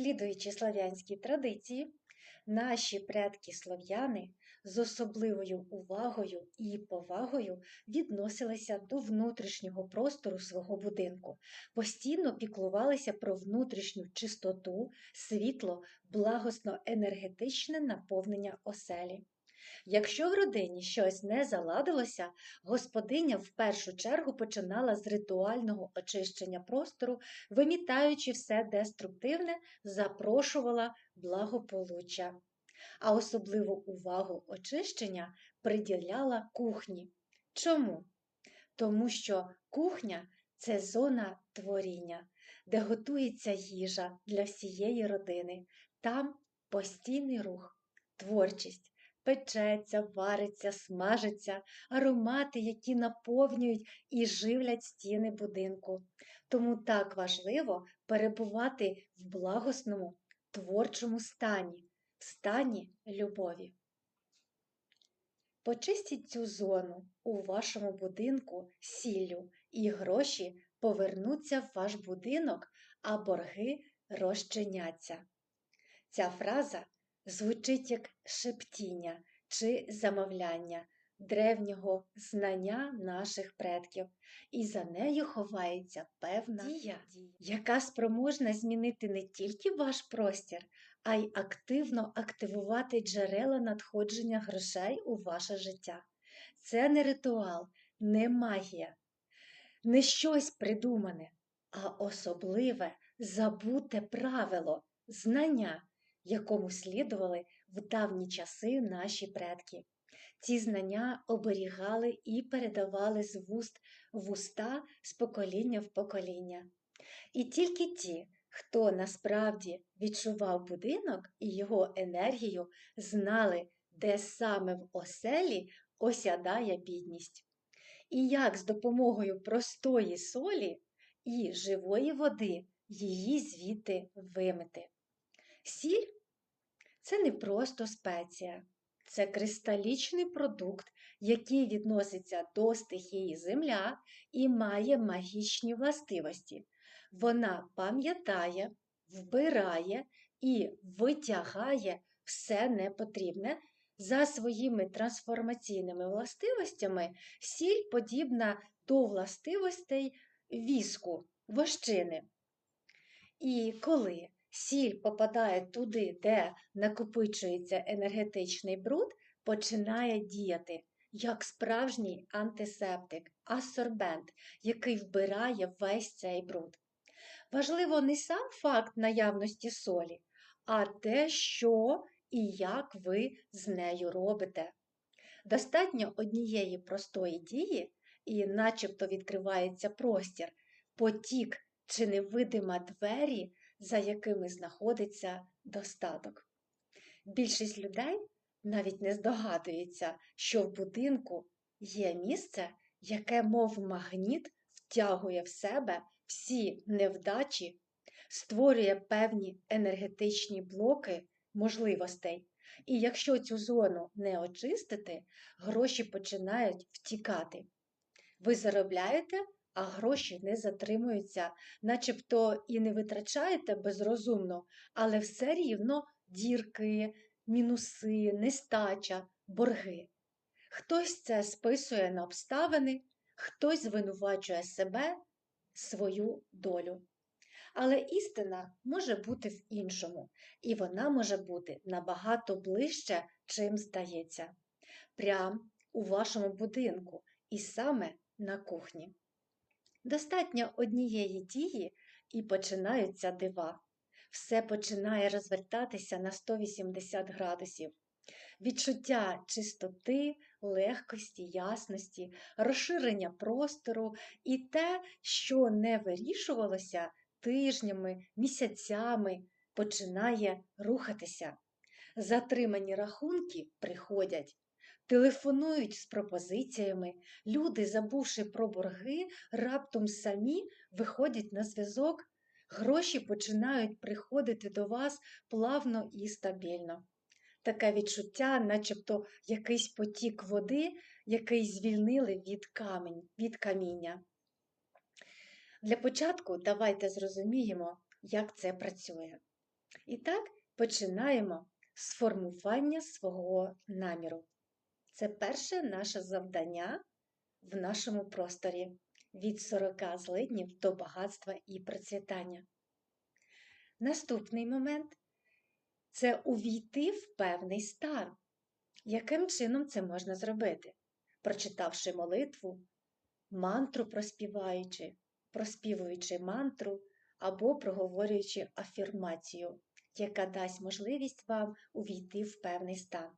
Слідуючи слав'янській традиції, наші предки слов'яни з особливою увагою і повагою відносилися до внутрішнього простору свого будинку, постійно піклувалися про внутрішню чистоту, світло, благосно-енергетичне наповнення оселі. Якщо в родині щось не заладилося, господиня в першу чергу починала з ритуального очищення простору, вимітаючи все деструктивне, запрошувала благополуччя. А особливу увагу очищення приділяла кухні. Чому? Тому що кухня це зона творіння, де готується їжа для всієї родини. Там постійний рух, творчість печеться, вариться, смажиться, аромати, які наповнюють і живлять стіни будинку. Тому так важливо перебувати в благосному, творчому стані, в стані любові. Почистіть цю зону у вашому будинку сіллю, і гроші повернуться в ваш будинок, а борги розчиняться. Ця фраза звучить як шептіння чи замовляння древнього знання наших предків, і за нею ховається певна дія, яка спроможна змінити не тільки ваш простір, а й активно активувати джерела надходження грошей у ваше життя. Це не ритуал, не магія, не щось придумане, а особливе забуте правило, знання якому слідували в давні часи наші предки. Ці знання оберігали і передавали з вуст в уста з покоління в покоління. І тільки ті, хто насправді відчував будинок і його енергію, знали, де саме в оселі осядає бідність. І як з допомогою простої солі і живої води її звідти вимити. Сіль це не просто спеція, це кристалічний продукт, який відноситься до стихії Земля і має магічні властивості. Вона пам'ятає, вбирає і витягає все непотрібне. За своїми трансформаційними властивостями сіль подібна до властивостей віску, вощини. І коли сіль попадає туди, де накопичується енергетичний бруд, починає діяти як справжній антисептик, асорбент, який вбирає весь цей бруд. Важливо не сам факт наявності солі, а те, що і як ви з нею робите. Достатньо однієї простої дії, і начебто відкривається простір, потік чи невидима двері за якими знаходиться достаток. Більшість людей навіть не здогадується, що в будинку є місце, яке, мов магніт, втягує в себе всі невдачі, створює певні енергетичні блоки можливостей. І якщо цю зону не очистити, гроші починають втікати. Ви заробляєте а гроші не затримуються, начебто і не витрачаєте безрозумно, але все рівно дірки, мінуси, нестача, борги. Хтось це списує на обставини, хтось звинувачує себе, свою долю. Але істина може бути в іншому, і вона може бути набагато ближче, чим здається, прям у вашому будинку, і саме на кухні. Достатньо однієї дії і починаються дива. Все починає розвертатися на 180 градусів. Відчуття чистоти, легкості, ясності, розширення простору і те, що не вирішувалося тижнями, місяцями, починає рухатися. Затримані рахунки приходять. Телефонують з пропозиціями, люди, забувши про борги, раптом самі виходять на зв'язок, гроші починають приходити до вас плавно і стабільно. Таке відчуття, начебто якийсь потік води, який звільнили від камінь, від каміння. Для початку давайте зрозуміємо, як це працює. І так починаємо з формування свого наміру. Це перше наше завдання в нашому просторі від 40 злиднів до багатства і процвітання. Наступний момент це увійти в певний стан. Яким чином це можна зробити? Прочитавши молитву, мантру проспіваючи, проспівуючи мантру або проговорюючи афірмацію, яка дасть можливість вам увійти в певний стан.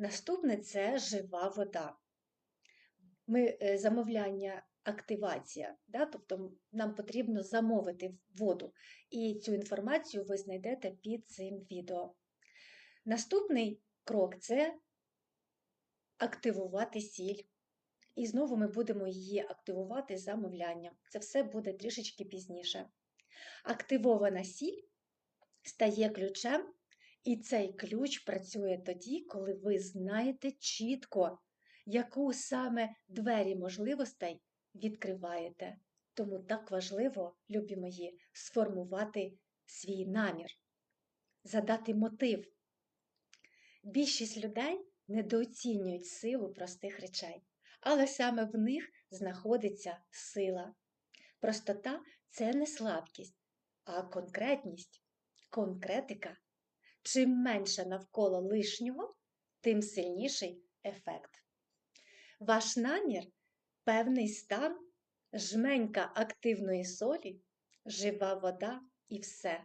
Наступне це жива вода. Ми е, замовляння активація, да? тобто нам потрібно замовити воду, і цю інформацію ви знайдете під цим відео. Наступний крок це активувати сіль. І знову ми будемо її активувати замовлянням. Це все буде трішечки пізніше. Активована сіль стає ключем, і цей ключ працює тоді, коли ви знаєте чітко, яку саме двері можливостей відкриваєте. Тому так важливо, любі мої, сформувати свій намір, задати мотив. Більшість людей недооцінюють силу простих речей, але саме в них знаходиться сила. Простота це не слабкість, а конкретність, конкретика. Чим менше навколо лишнього, тим сильніший ефект. Ваш намір певний стан, жменька активної солі, жива вода і все.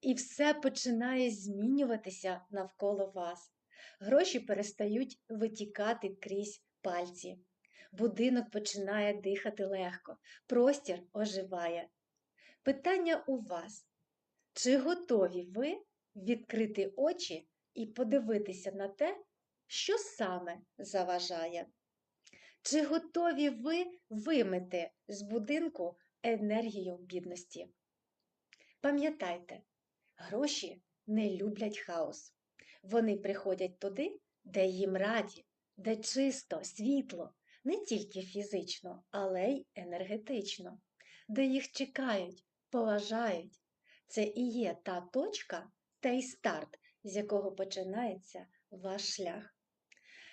І все починає змінюватися навколо вас. Гроші перестають витікати крізь пальці. Будинок починає дихати легко, простір оживає. Питання у вас: чи готові ви відкрити очі і подивитися на те, що саме заважає? Чи готові ви вимити з будинку енергію бідності? Пам'ятайте, гроші не люблять хаос. Вони приходять туди, де їм раді, де чисто, світло, не тільки фізично, але й енергетично, де їх чекають, поважають. Це і є та точка, той старт, з якого починається ваш шлях.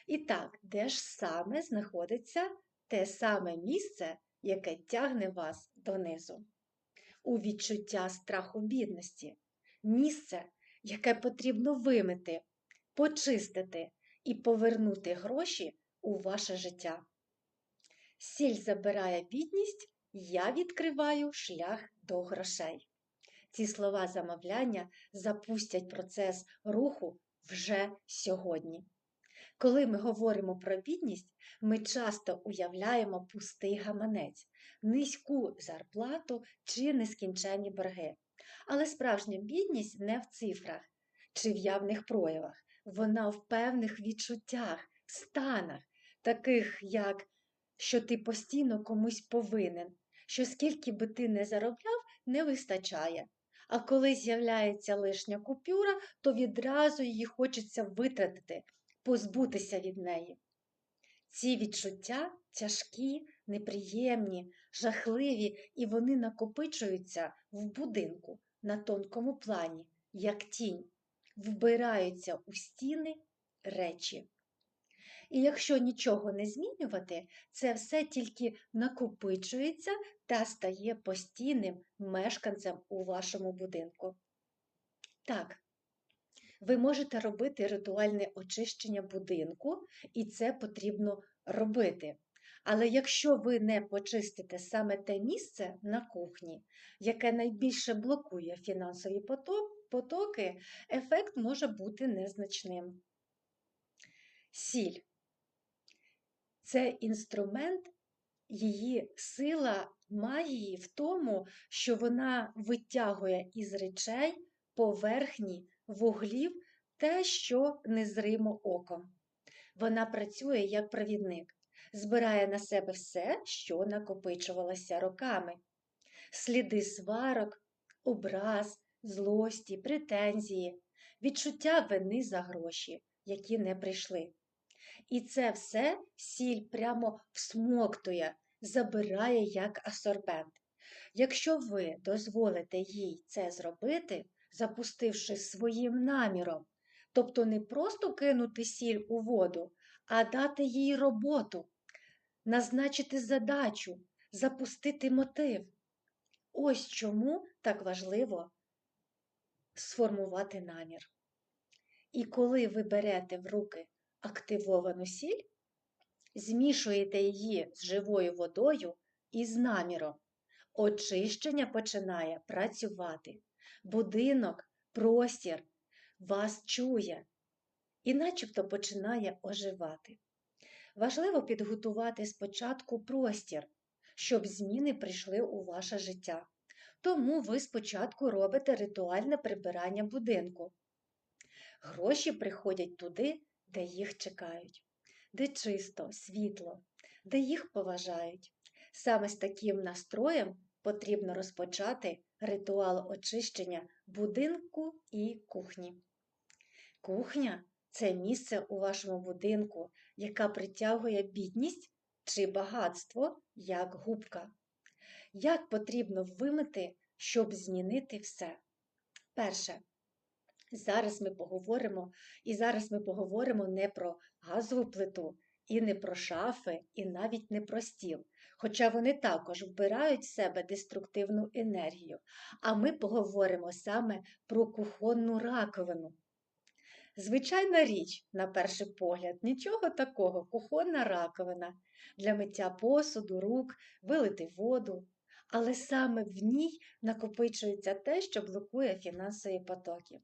І так, де ж саме знаходиться те саме місце, яке тягне вас донизу? У відчуття страху бідності, місце, яке потрібно вимити, почистити і повернути гроші у ваше життя. Сіль забирає бідність, я відкриваю шлях до грошей. Ці слова замовляння запустять процес руху вже сьогодні. Коли ми говоримо про бідність, ми часто уявляємо пустий гаманець, низьку зарплату чи нескінченні борги. Але справжня бідність не в цифрах чи в явних проявах, вона в певних відчуттях, станах, таких як що ти постійно комусь повинен, що скільки би ти не заробляв, не вистачає. А коли з'являється лишня купюра, то відразу її хочеться витратити, позбутися від неї. Ці відчуття тяжкі, неприємні, жахливі, і вони накопичуються в будинку на тонкому плані, як тінь, вбираються у стіни речі. І якщо нічого не змінювати, це все тільки накопичується та стає постійним мешканцем у вашому будинку. Так, ви можете робити ритуальне очищення будинку, і це потрібно робити. Але якщо ви не почистите саме те місце на кухні, яке найбільше блокує фінансові потоки, ефект може бути незначним. Сіль це інструмент, її сила магії в тому, що вона витягує із речей поверхні вуглів те, що незримо оком. Вона працює як провідник, збирає на себе все, що накопичувалося роками. Сліди сварок, образ, злості, претензії, відчуття вини за гроші, які не прийшли. І це все сіль прямо всмоктує, забирає як асорбент. Якщо ви дозволите їй це зробити, запустивши своїм наміром, тобто не просто кинути сіль у воду, а дати їй роботу, назначити задачу, запустити мотив. Ось чому так важливо сформувати намір. І коли ви берете в руки активовану сіль, змішуєте її з живою водою і з наміром. Очищення починає працювати. Будинок, простір вас чує і начебто починає оживати. Важливо підготувати спочатку простір, щоб зміни прийшли у ваше життя. Тому ви спочатку робите ритуальне прибирання будинку. Гроші приходять туди, де їх чекають, де чисто, світло, де їх поважають. Саме з таким настроєм потрібно розпочати ритуал очищення будинку і кухні. Кухня це місце у вашому будинку, яка притягує бідність чи багатство як губка. Як потрібно вимити, щоб змінити все? Перше. Зараз ми поговоримо, і зараз ми поговоримо не про газову плиту, і не про шафи, і навіть не про стіл, хоча вони також вбирають в себе деструктивну енергію. А ми поговоримо саме про кухонну раковину. Звичайна річ, на перший погляд, нічого такого, кухонна раковина для миття посуду, рук, вилити воду. Але саме в ній накопичується те, що блокує фінансові потоки.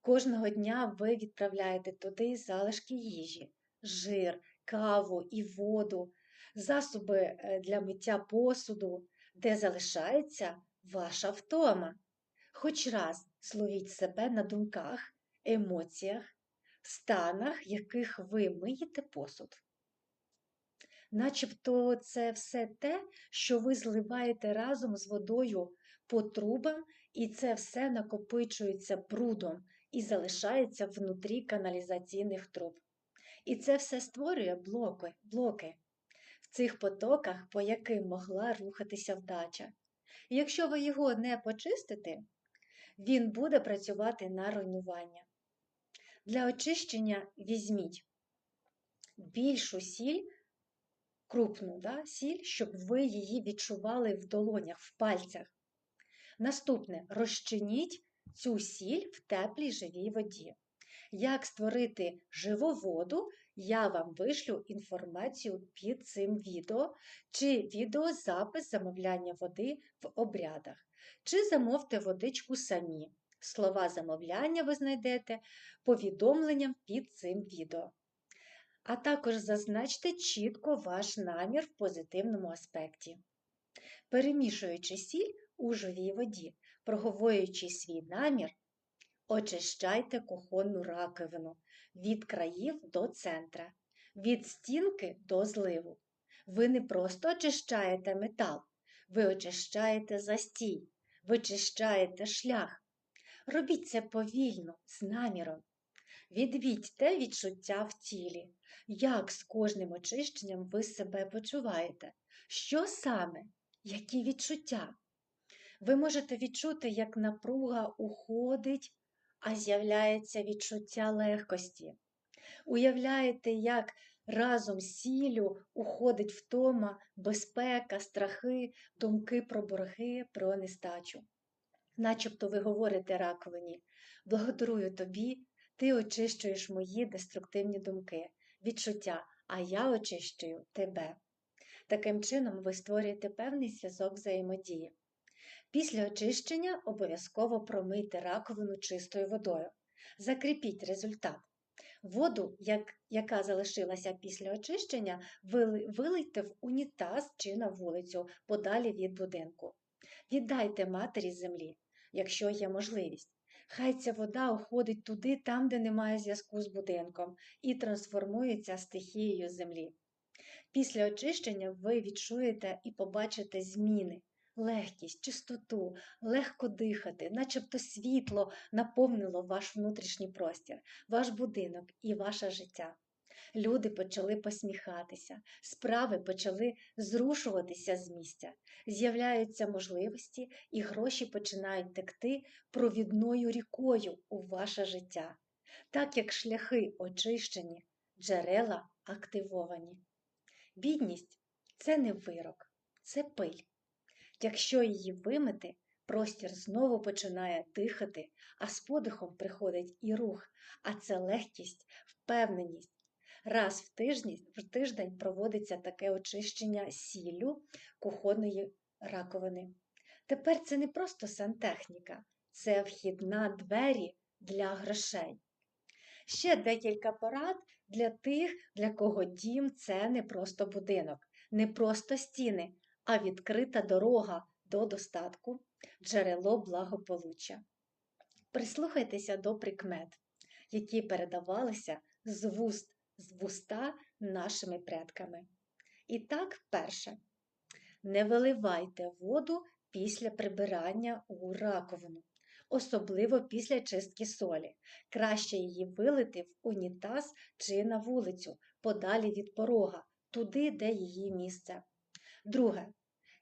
Кожного дня ви відправляєте туди залишки їжі, жир, каву і воду, засоби е, для миття посуду, де залишається ваша втома. Хоч раз словіть себе на думках, емоціях, станах, яких ви миєте посуд. Начебто це все те, що ви зливаєте разом з водою по трубам, і це все накопичується брудом і залишається внутрі каналізаційних труб. І це все створює блоки, блоки в цих потоках, по яким могла рухатися вдача. І якщо ви його не почистите, він буде працювати на руйнування. Для очищення візьміть більшу сіль, крупну да, сіль, щоб ви її відчували в долонях, в пальцях. Наступне розчиніть цю сіль в теплій живій воді. Як створити живу воду, я вам вишлю інформацію під цим відео, чи відеозапис замовляння води в обрядах, чи замовте водичку самі. Слова замовляння ви знайдете повідомленням під цим відео. А також зазначте чітко ваш намір в позитивному аспекті. Перемішуючи сіль у живій воді, проговорюючи свій намір, очищайте кухонну раковину від країв до центра, від стінки до зливу. Ви не просто очищаєте метал, ви очищаєте застій, ви очищаєте шлях. Робіть це повільно, з наміром. Відвідьте відчуття в тілі, як з кожним очищенням ви себе почуваєте, що саме, які відчуття. Ви можете відчути, як напруга уходить, а з'являється відчуття легкості. Уявляєте, як разом з сіллю уходить втома, безпека, страхи, думки про борги, про нестачу. Начебто ви говорите раковині, благодарую тобі, ти очищуєш мої деструктивні думки, відчуття, а я очищую тебе. Таким чином, ви створюєте певний зв'язок взаємодії. Після очищення обов'язково промийте раковину чистою водою. Закріпіть результат. Воду, як, яка залишилася після очищення, вилийте в унітаз чи на вулицю подалі від будинку. Віддайте матері землі, якщо є можливість. Хай ця вода уходить туди, там, де немає зв'язку з будинком, і трансформується стихією землі. Після очищення ви відчуєте і побачите зміни, легкість, чистоту, легко дихати, начебто світло наповнило ваш внутрішній простір, ваш будинок і ваше життя. Люди почали посміхатися, справи почали зрушуватися з місця, з'являються можливості, і гроші починають текти провідною рікою у ваше життя, так як шляхи очищені, джерела активовані. Бідність це не вирок, це пиль. Якщо її вимити, простір знову починає дихати, а з подихом приходить і рух, а це легкість, впевненість. Раз в тиждень, в тиждень проводиться таке очищення сіллю кухонної раковини. Тепер це не просто сантехніка, це вхідна двері для грошей. Ще декілька порад для тих, для кого дім це не просто будинок, не просто стіни, а відкрита дорога до достатку, джерело благополуччя. Прислухайтеся до прикмет, які передавалися з вуст з вуста нашими предками. І так, перше, не виливайте воду після прибирання у раковину, особливо після чистки солі. Краще її вилити в унітаз чи на вулицю, подалі від порога, туди, де її місце. Друге,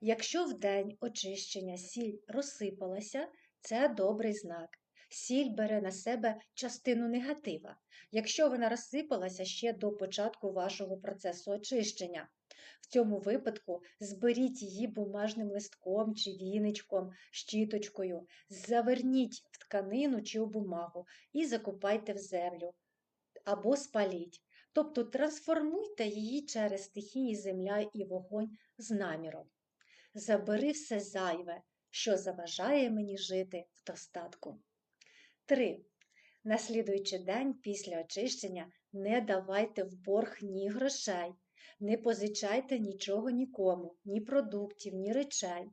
якщо в день очищення сіль розсипалася, це добрий знак. Сіль бере на себе частину негатива, якщо вона розсипалася ще до початку вашого процесу очищення. В цьому випадку зберіть її бумажним листком чи віничком, щіточкою, заверніть в тканину чи у бумагу і закопайте в землю або спаліть. Тобто трансформуйте її через стихії земля і вогонь з наміром. Забери все зайве, що заважає мені жити в достатку. 3. На слідуючий день після очищення не давайте в борг ні грошей, не позичайте нічого нікому, ні продуктів, ні речей.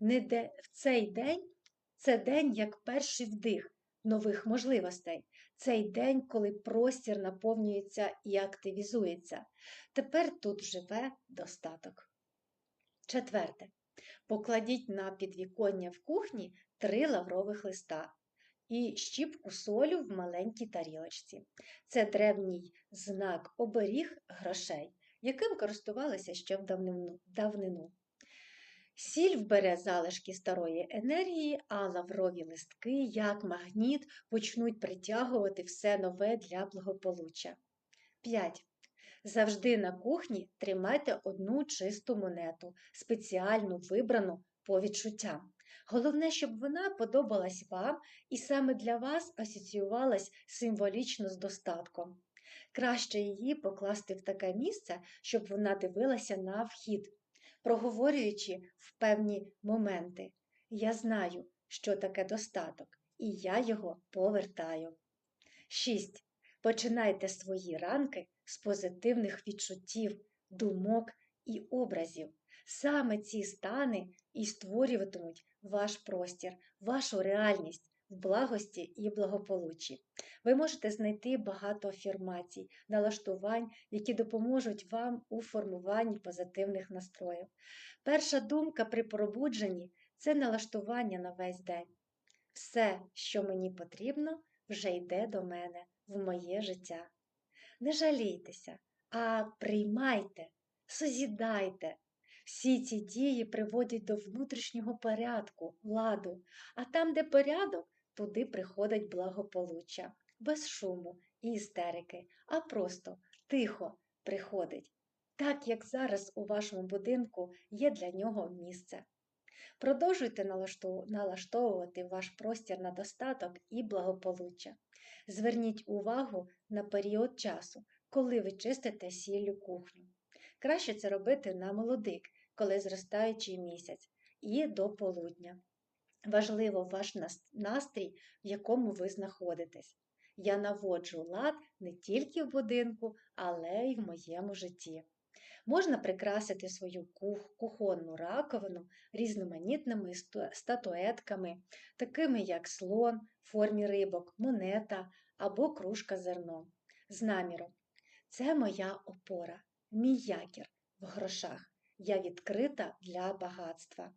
Не де... В цей день це день як перший вдих нових можливостей. Цей день, коли простір наповнюється і активізується. Тепер тут живе достаток. Четверте. Покладіть на підвіконня в кухні три лаврових листа і щіпку солю в маленькій тарілочці. Це древній знак оберіг грошей, яким користувалися ще в давнину. Сіль вбере залишки старої енергії, а лаврові листки, як магніт, почнуть притягувати все нове для благополуччя. 5. Завжди на кухні тримайте одну чисту монету, спеціально вибрану по відчуттям. Головне, щоб вона подобалась вам і саме для вас асоціювалась символічно з достатком. Краще її покласти в таке місце, щоб вона дивилася на вхід, проговорюючи в певні моменти. Я знаю, що таке достаток, і я його повертаю. 6. Починайте свої ранки з позитивних відчуттів, думок і образів. Саме ці стани і створюватимуть ваш простір, вашу реальність в благості і благополуччі. Ви можете знайти багато афірмацій, налаштувань, які допоможуть вам у формуванні позитивних настроїв. Перша думка при пробудженні це налаштування на весь день. Все, що мені потрібно, вже йде до мене в моє життя. Не жалійтеся, а приймайте, созідайте, всі ці дії приводять до внутрішнього порядку, ладу, а там, де порядок, туди приходить благополуччя, без шуму і істерики, а просто тихо приходить, так як зараз у вашому будинку є для нього місце. Продовжуйте налаштовувати ваш простір на достаток і благополуччя. Зверніть увагу на період часу, коли ви чистите сіллю кухню. Краще це робити на молодик, коли зростаючий місяць, і до полудня. Важливо ваш настрій, в якому ви знаходитесь. Я наводжу лад не тільки в будинку, але й в моєму житті. Можна прикрасити свою кухонну раковину різноманітними статуетками, такими як слон, в формі рибок, монета або кружка зерном. З наміром. Це моя опора, мій якір в грошах. Я відкрита для багатства.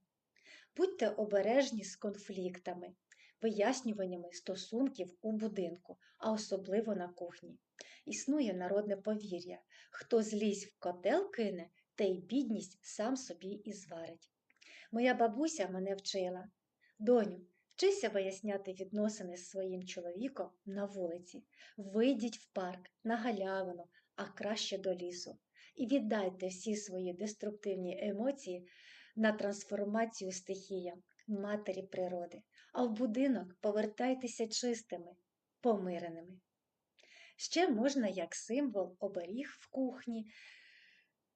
Будьте обережні з конфліктами, вияснюваннями стосунків у будинку, а особливо на кухні. Існує народне повір'я хто злізь в котел кине, та й бідність сам собі і зварить. Моя бабуся мене вчила доню, вчися виясняти відносини з своїм чоловіком на вулиці, вийдіть в парк, на галявину, а краще до лісу, і віддайте всі свої деструктивні емоції на трансформацію стихіям, матері природи, а в будинок повертайтеся чистими, помиреними. Ще можна як символ оберіг в кухні,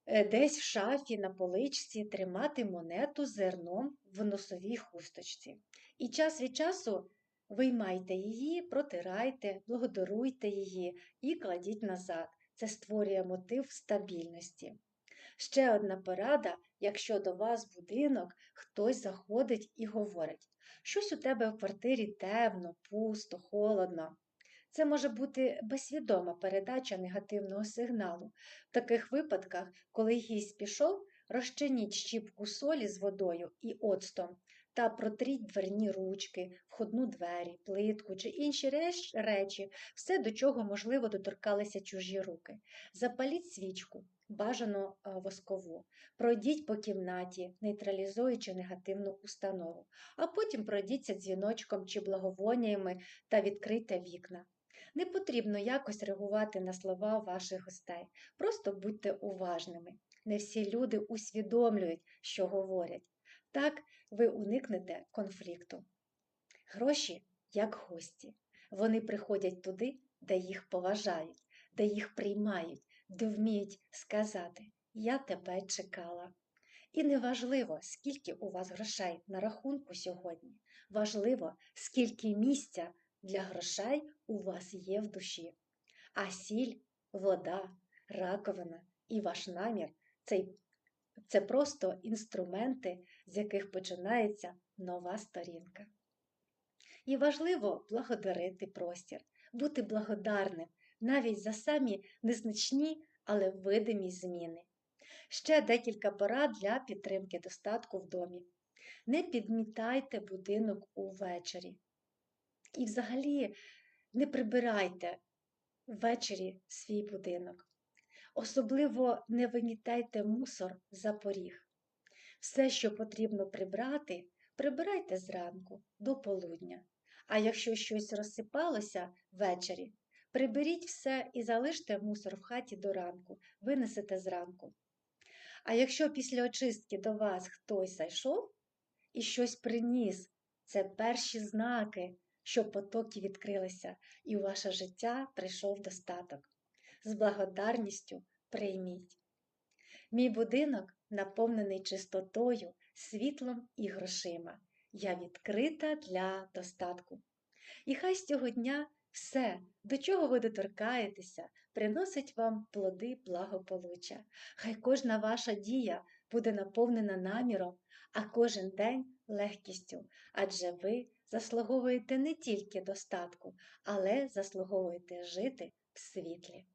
е, десь в шафі на поличці тримати монету зерном в носовій хусточці. І час від часу виймайте її, протирайте, благодаруйте її і кладіть назад. Це створює мотив стабільності. Ще одна порада, якщо до вас будинок хтось заходить і говорить, щось у тебе в квартирі темно, пусто, холодно. Це може бути безсвідома передача негативного сигналу. В таких випадках, коли гість пішов, розчиніть щіпку солі з водою і оцтом та протріть дверні ручки, входну двері, плитку чи інші речі, все, до чого, можливо, доторкалися чужі руки. Запаліть свічку, бажано воскову, пройдіть по кімнаті, нейтралізуючи негативну установу, а потім пройдіться дзвіночком чи благовоннями та відкрийте вікна. Не потрібно якось реагувати на слова ваших гостей, просто будьте уважними. Не всі люди усвідомлюють, що говорять. Так ви уникнете конфлікту. Гроші як гості. Вони приходять туди, де їх поважають, де їх приймають, де вміють сказати Я тебе чекала. І не важливо, скільки у вас грошей на рахунку сьогодні. Важливо, скільки місця для грошей у вас є в душі. А сіль, вода, раковина і ваш намір це, це просто інструменти, з яких починається нова сторінка. І важливо благодарити простір, бути благодарним навіть за самі незначні, але видимі зміни. Ще декілька порад для підтримки достатку в домі. Не підмітайте будинок увечері. І взагалі не прибирайте ввечері свій будинок. Особливо не вимітайте мусор за поріг. Все, що потрібно прибрати, прибирайте зранку до полудня. А якщо щось розсипалося ввечері, приберіть все і залиште мусор в хаті до ранку, винесете зранку. А якщо після очистки до вас хтось зайшов і щось приніс, це перші знаки, щоб потоки відкрилися, і у ваше життя прийшов достаток. З благодарністю прийміть. Мій будинок наповнений чистотою, світлом і грошима. Я відкрита для достатку. І хай з цього дня все, до чого ви доторкаєтеся, приносить вам плоди благополуччя. Хай кожна ваша дія буде наповнена наміром, а кожен день легкістю, адже ви заслуговуєте не тільки достатку, але заслуговуєте жити в світлі.